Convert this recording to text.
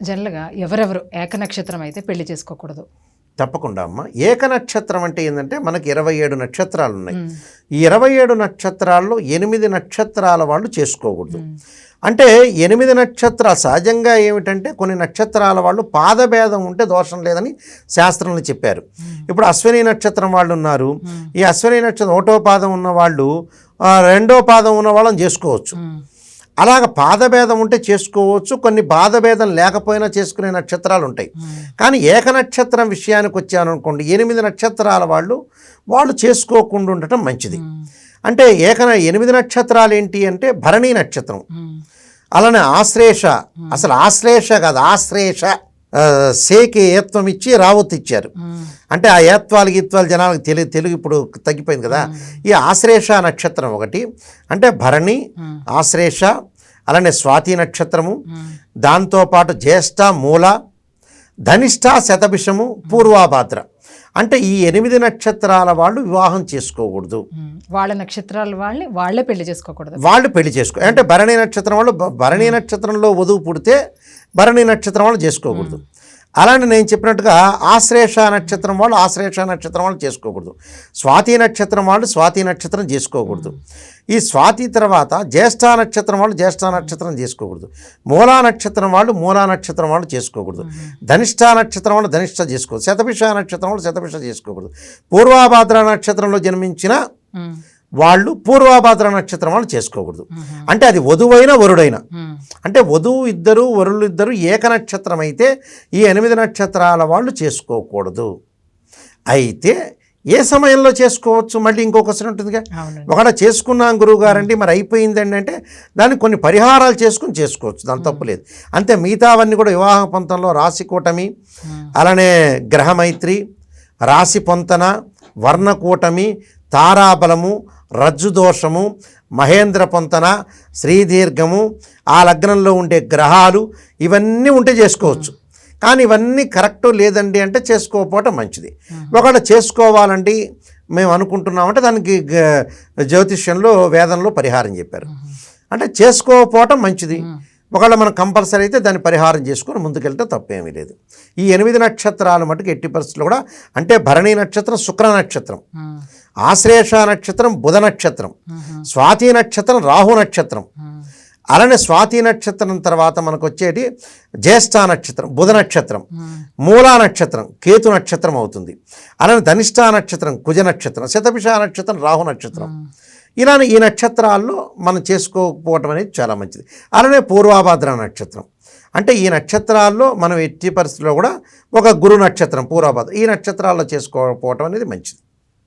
జనరల్గా ఎవరెవరు ఏక నక్షత్రం అయితే పెళ్ళి చేసుకోకూడదు. తప్పకుండా అమ్మ. ఏక నక్షత్రం అంటే ఏంటంటే మనకి ఇరవై ఏడు నక్షత్రాలు ఉన్నాయి ఈ ఇరవై ఏడు నక్షత్రాల్లో ఎనిమిది నక్షత్రాల వాళ్ళు చేసుకోకూడదు. అంటే ఎనిమిది నక్షత్రాలు సహజంగా ఏమిటంటే కొన్ని నక్షత్రాల వాళ్ళు పాదభేదం ఉంటే దోషం లేదని శాస్త్రంలో చెప్పారు. ఇప్పుడు అశ్విని నక్షత్రం వాళ్ళు ఉన్నారు. ఈ అశ్విని నక్షత్రం ఒకటో పాదం ఉన్న వాళ్ళు రెండో పాదం ఉన్న వాళ్ళని చేసుకోవచ్చు. అలాగ పాదభేదం ఉంటే చేసుకోవచ్చు కొన్ని పాదభేదం లేకపోయినా చేసుకునే నక్షత్రాలు ఉంటాయి. కానీ ఏక నక్షత్రం విషయానికి వచ్చాను అనుకోండి ఎనిమిది నక్షత్రాల వాళ్ళు వాళ్ళు చేసుకోకుండా ఉండటం మంచిది. అంటే ఏక ఎనిమిది నక్షత్రాలు ఏంటి అంటే భరణీ నక్షత్రం. అలానే ఆశ్లేష అసలు ఆశ్లేష కాదు ఆశ్లేష సేకి ఏత్వం ఇచ్చి రావత్ ఇచ్చారు. అంటే ఆ ఏత్వాలు గీత్వాలు జనాలకు తెలుగు తెలుగు ఇప్పుడు తగ్గిపోయింది కదా. ఈ ఆశ్లేష నక్షత్రం ఒకటి అంటే భరణి ఆశ్లేష అలానే స్వాతి నక్షత్రము దాంతోపాటు జ్యేష్ఠ మూల ధనిష్ట శతభిషము పూర్వాభాద్ర. అంటే ఈ ఎనిమిది నక్షత్రాల వాళ్ళు వివాహం చేసుకోకూడదు. వాళ్ళ నక్షత్రాల వాళ్ళని వాళ్ళే పెళ్ళి చేసుకోకూడదు. వాళ్ళు పెళ్ళి చేసుకో అంటే భరణి నక్షత్రం వాళ్ళు భరణి నక్షత్రంలో వధువు పుడితే భరణి నక్షత్రం వాళ్ళు చేసుకోకూడదు. అలానే నేను చెప్పినట్టుగా ఆశ్లేష నక్షత్రం వాళ్ళు ఆశ్లేష నక్షత్రం వాళ్ళు చేసుకోకూడదు. స్వాతి నక్షత్రం వాళ్ళు స్వాతి నక్షత్రం చేసుకోకూడదు. ఈ స్వాతి తర్వాత జ్యేష్ఠ నక్షత్రం వాళ్ళు జ్యేష్ఠ నక్షత్రం చేసుకోకూడదు. మూలా నక్షత్రం వాళ్ళు మూలా నక్షత్రం వాళ్ళు చేసుకోకూడదు. ధనిష్ట నక్షత్రం వాళ్ళు ధనిష్ట చేసుకోకూడదు. శతభిష నక్షత్రం వాళ్ళు శతభిష చేసుకోకూడదు. పూర్వాభాద్ర నక్షత్రంలో జన్మించిన. వాళ్ళు పూర్వాభాద్ర నక్షత్రం వాళ్ళు చేసుకోకూడదు. అంటే అది వధువైన వరుడైన. అంటే వధువు ఇద్దరు వరులు ఇద్దరు ఏక నక్షత్రం అయితే ఈ ఎనిమిది నక్షత్రాల వాళ్ళు చేసుకోకూడదు. అయితే ఏ సమయంలో చేసుకోవచ్చు? మళ్ళీ ఇంకో క్వశ్చన్ ఉంటుందిగా. ఒకవేళ చేసుకున్నాం గురువు గారండి మరి అయిపోయిందండి అంటే దానికి కొన్ని పరిహారాలు చేసుకుని చేసుకోవచ్చు. దాని తప్పు లేదు. అంతే మిగతావన్నీ కూడా వివాహ పంతంలో రాశి కూటమి అలానే గ్రహమైత్రి రాశి పొంతన వర్ణకూటమి తారాబలము రజ్జుదోషము మహేంద్ర పొంతన శ్రీదీర్ఘము ఆ లగ్నంలో ఉండే గ్రహాలు ఇవన్నీ ఉంటే చేసుకోవచ్చు. కానీ ఇవన్నీ కరెక్ట్ లేదండి అంటే చేసుకోకపోవటం మంచిది. ఒకవేళ చేసుకోవాలండి మేము అనుకుంటున్నామంటే దానికి జ్యోతిష్యంలో వేదంలో పరిహారం చెప్పారు. అంటే చేసుకోకపోవటం మంచిది. ఒకవేళ మనం కంపల్సరీ అయితే దాన్ని పరిహారం చేసుకొని ముందుకెళ్తే తప్పేమీ లేదు. ఈ ఎనిమిది నక్షత్రాలు మటుకు ఎట్టి పరిస్థితుల్లో కూడా అంటే భరణి నక్షత్రం శుక్ర నక్షత్రం. ఆశ్లేష నక్షత్రం బుధ నక్షత్రం స్వాతి నక్షత్రం రాహు నక్షత్రం. అలానే స్వాతి నక్షత్రం తర్వాత మనకు వచ్చేటి జ్యేష్ఠ నక్షత్రం బుధ నక్షత్రం మూలా నక్షత్రం కేతు నక్షత్రం అవుతుంది. అలానే ధనిష్ట నక్షత్రం కుజ నక్షత్రం శతభిష నక్షత్రం రాహు నక్షత్రం. ఇలానే ఈ నక్షత్రాల్లో మనం చేసుకోకపోవటం అనేది చాలా మంచిది. అలానే పూర్వాభాద్ర నక్షత్రం. అంటే ఈ నక్షత్రాల్లో మనం ఎట్టి పరిస్థితుల్లో కూడా ఒక గురు నక్షత్రం పూర్వభాద్ర ఈ నక్షత్రాల్లో చేసుకోకపోవటం అనేది మంచిది.